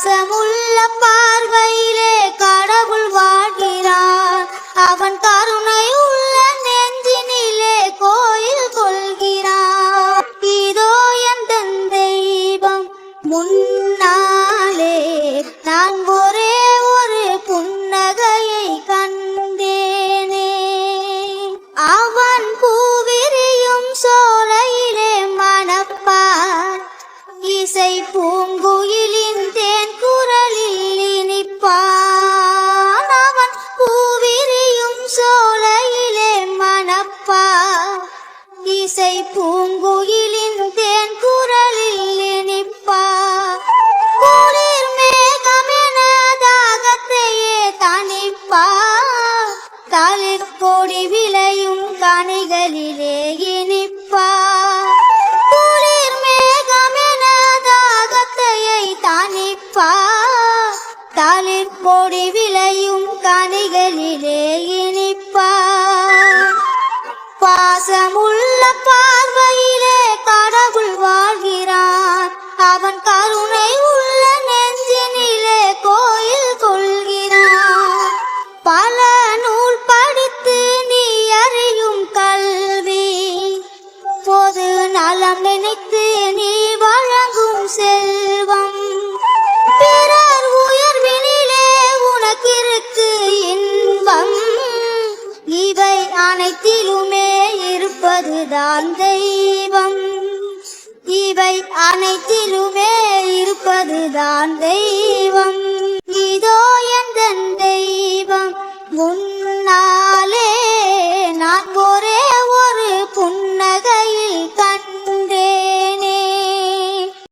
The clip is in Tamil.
பாசமுள்ள பார்வையிலே கடவுள் வாழ்கிறார். அவன் கருணை உள்ள நெஞ்சினிலே கோயில் கொள்கிறார். இதோ என் தெய்வம் முன்னாலே நான் இசை பூங்குயிலின் தேன் குரலில் இனிப்பா. குளிர் மேகமென தாகத்தையே தணிப்பார் தளிர் கொடி விளையும் கனிகளிலே இனிப்பா. குளிர் மேகமென தாகத்தையை தணிப்பார் தளிர் கொடி விளையும் கனிகளிலே பிறருக்கு நீ வழங்கும் செல்வம். பிறர் உயர்வினிலே உனக்கிருக்கு இன்பம். இவை அனைத்திலுமே இருப்பதுதான் தெய்வம். இவை அனைத்திலுமே இருப்பதுதான் தெய்வம்